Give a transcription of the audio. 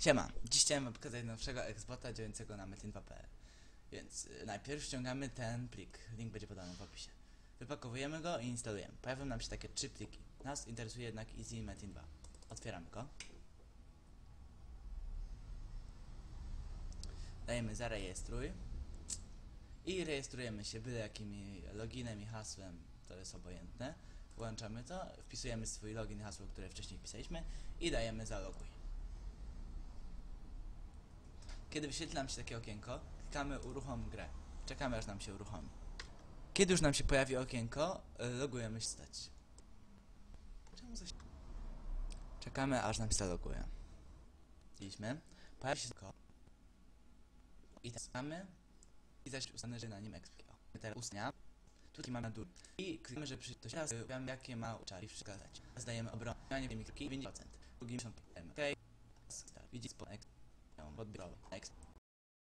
Siema, dziś chciałem wam pokazać nowszego Xbota działającego na metin2.pl Więc y, najpierw ściągamy ten plik, link będzie podany w opisie. Wypakowujemy go i instalujemy. Pojawią nam się takie trzy pliki. Nas interesuje jednak Easy Metin 2. Otwieramy go. Dajemy zarejestruj. I rejestrujemy się byle jakimi loginem i hasłem, to jest obojętne. Włączamy to, wpisujemy swój login i hasło, które wcześniej wpisaliśmy i dajemy zaloguj. Kiedy wyświetli nam się takie okienko, klikamy uruchom grę. Czekamy aż nam się uruchomi. Kiedy już nam się pojawi okienko, y, logujemy się stać. Czekamy aż nam się zaloguje. Idźmy. Pojawi się tylko. I mamy. I zaś ustanę, że na nim ekspio. Teraz ustnia. Tutaj mamy na dół. I klikamy, że przy to teraz wiemy jakie ma uczary wskazać. Zdajemy obronę. Nie wiem, 50%. Drugim są OK. Widzicie, po